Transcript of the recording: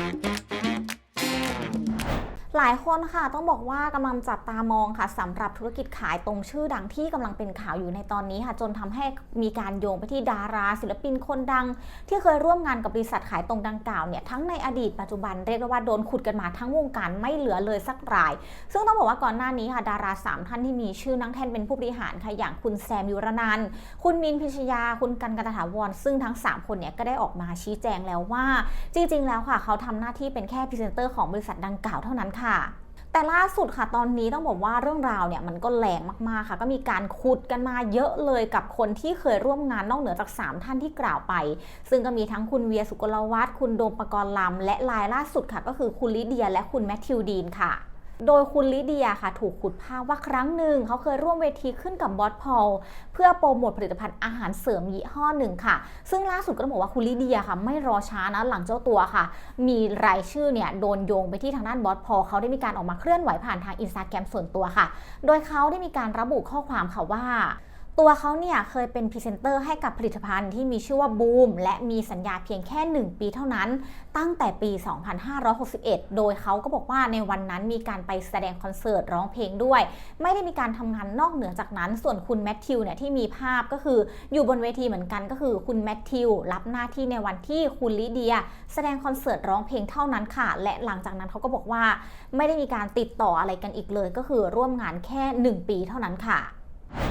Mm-hmm. หลายคนค่ะต้องบอกว่ากำลังจับตามองค่ะสำหรับธุรกิจขายตรงชื่อดังที่กำลังเป็นข่าวอยู่ในตอนนี้ค่ะ จนทำให้มีการโยงไปที่ดารา ศิลปินคนดัง ที่เคยร่วมงานกับบริษัทขายตรงดังกล่าวเนี่ยทั้งในอดีตปัจจุบันเรียกว่าโดนขุดกันมาทั้งวงการไม่เหลือเลยสักราย ซึ่งต้องบอกว่าก่อนหน้านี้ค่ะดาราสามท่านที่มีชื่อนั่งแท่นเป็นผู้บริหารค่ะอย่างคุณแซมยุรนันคุณมินพิชยา คุณกันกันตถาวรซึ่งทั้งสามคนเนี่ยก็ได้ออกมาชี้แจงแล้วว่า จริง ๆ แล้วค่ะ เขาทำหน้าที่เป็นแค่พรีเซนเตอร์ของบริษัทดังกล่าวเท่านั้นค่ะแต่ล่าสุดค่ะตอนนี้ต้องบอกว่าเรื่องราวเนี่ยมันก็แรงมากๆค่ะ ก็มีการขุดกันมาเยอะเลยกับคนที่เคยร่วมงานนอกเหนือจาก 3 ท่านที่กล่าวไป ซึ่งก็มีทั้งคุณเวียสุกลวัฒน์คุณโดมปกรณ์ลำและรายล่าสุดค่ะ ก็คือคุณลิเดียและคุณแมทธิวดีนค่ะ โดยคุณลิเดียค่ะถูกขุดภาพว่าครั้งหนึ่งเขาเคยร่วมเวทีขึ้นกับบอสพอลเพื่อโปรโมทผลิตภัณฑ์อาหารเสริมยี่ห้อหนึ่งค่ะ ซึ่งล่าสุดก็ต้องบอกว่าคุณลิเดียค่ะ ไม่รอช้านะหลังเจ้าตัวค่ะ มีรายชื่อเนี่ยโดนโยงไปที่ทางด้านบอสพอลเขาได้มีการออกมาเคลื่อนไหวผ่านทางอินสตาแกรมส่วนตัวค่ะ โดยเขาได้มีการระบุข้อความค่ะว่า ตัวเขาเนี่ยเคยเป็นพรีเซนเตอร์ให้กับผลิตภัณฑ์ที่มีชื่อว่าบูมและมีสัญญาเพียงแค่ 1 ปีเท่านั้น ตั้งแต่ปี 2561 โดยเขาก็บอกว่าในวันนั้นมีการไปแสดงคอนเสิร์ตร้องเพลงด้วย ไม่ได้มีการทำงานนอกเหนือจากนั้น ส่วนคุณแมทธิวเนี่ยที่มีภาพก็คืออยู่บนเวทีเหมือนกันก็คือคุณแมทธิวรับหน้าที่ในวันที่คุณลิเดีย แสดงคอนเสิร์ตร้องเพลงเท่านั้นค่ะ และหลังจากนั้นเขาก็บอกว่า ไม่ได้มีการติดต่ออะไรกันอีกเลย ก็คือร่วมงานแค่ 1 ปีเท่านั้นค่ะ